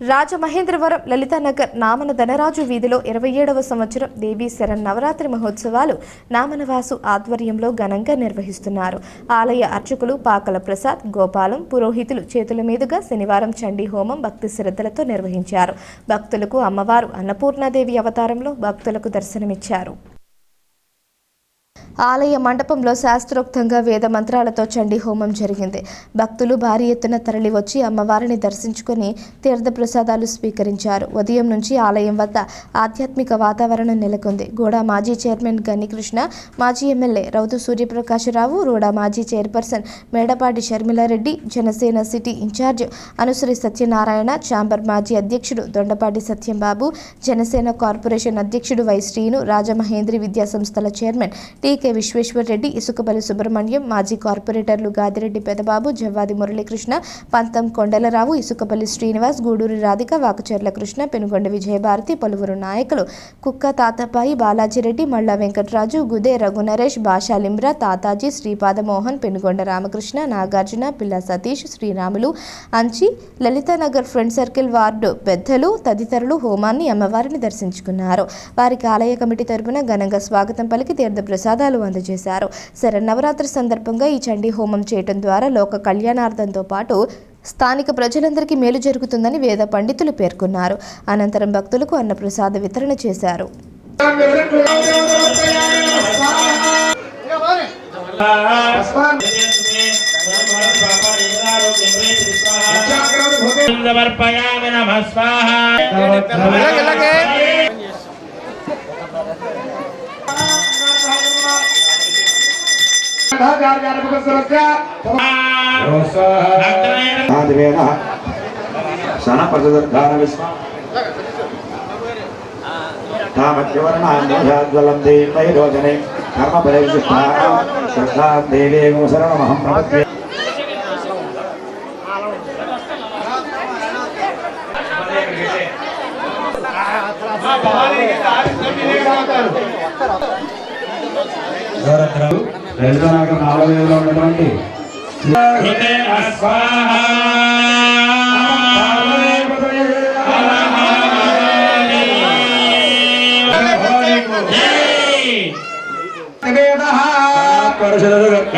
రాజమహేంద్రవరం లలితానగర్ నామన ధనరాజు వీధిలో ఇరవై ఏడవ సంవత్సరం దేవీ శరణ్ నవరాత్రి మహోత్సవాలు నామనవాసు ఆధ్వర్యంలో ఘనంగా నిర్వహిస్తున్నారు. ఆలయ అర్చకులు పాకల ప్రసాద్ గోపాలం పురోహితులు చేతుల మీదుగా శనివారం చండీ హోమం భక్తి శ్రద్ధలతో నిర్వహించారు. భక్తులకు అమ్మవారు అన్నపూర్ణాదేవి అవతారంలో భక్తులకు దర్శనమిచ్చారు. ఆలయ మండపంలో శాస్త్రోక్తంగా వేద మంత్రాలతో చండీ హోమం జరిగింది. భక్తులు భారీ ఎత్తున తరలివచ్చి అమ్మవారిని దర్శించుకుని తీర్థప్రసాదాలు స్వీకరించారు. ఉదయం నుంచి ఆలయం వద్ద ఆధ్యాత్మిక వాతావరణం నెలకొంది. గూడా మాజీ చైర్మన్ గనికృష్ణ మాజీ ఎమ్మెల్యే రౌతు సూర్యప్రకాశరావు రూడా మాజీ chairperson Medapati Sharmilareddy Janasena city incharge Anusari Satyanarayana chamber మాజీ అధ్యక్షుడు దొండపాటి సత్యంబాబు జనసేన కార్పొరేషన్ అధ్యక్షుడు వై శ్రీను రాజమహేంద్రి విద్యా సంస్థల chairman T K K Visweswarareddy Isukapalli Subrahmanyam మాజీ కార్పొరేటర్లు గాదిరెడ్డి పెదబాబు జవ్వాది మురళీకృష్ణ పంతం కొండలరావు ఇసుకపల్లి శ్రీనివాస్ గూడూరి రాధిక వాకచర్ల కృష్ణ పెనుగొండ విజయభారతి పలువురు నాయకులు. కుక్క తాతపాయి బాలాజీరెడ్డి మళ్ళ వెంకటరాజు గుదే రఘునరేష్ భాషా Tataji శ్రీపాదమోహన్ Penugonda Ramakrishna Nagarjuna Pilla Satish Sriramulu Anchi Lalitanagar friend circle ward పెద్దలు తదితరులు హోమాన్ని అమ్మవారిని దర్శించుకున్నారు. వారికి ఆలయ కమిటీ తరపున ఘనంగా స్వాగతం పలికి తీర్థ ప్రసాదాలు అందజేశారు. శరన్నవరాత్రి సందర్భంగా ఈ చండీ హోమం చేయటం ద్వారా లోక కళ్యాణార్థంతో పాటు స్థానిక ప్రజలందరికీ మేలు జరుగుతుందని వేద పండితులు పేర్కొన్నారు. అనంతరం భక్తులకు అన్నప్రసాద వితరణ చేశారు. సమర్పయామి నమః స్వాహ. ఆదివేన సనపదర్ధాన విశ్వ దేవైరోజనే కర్మఫలే విశిష్టా శ్రద్ధాం దేవేగో శరణమహం ప్రపద్యే లలితనాగర్ దర్శనాగం ఆలయంలో ఉన్నటువంటి పరిషత్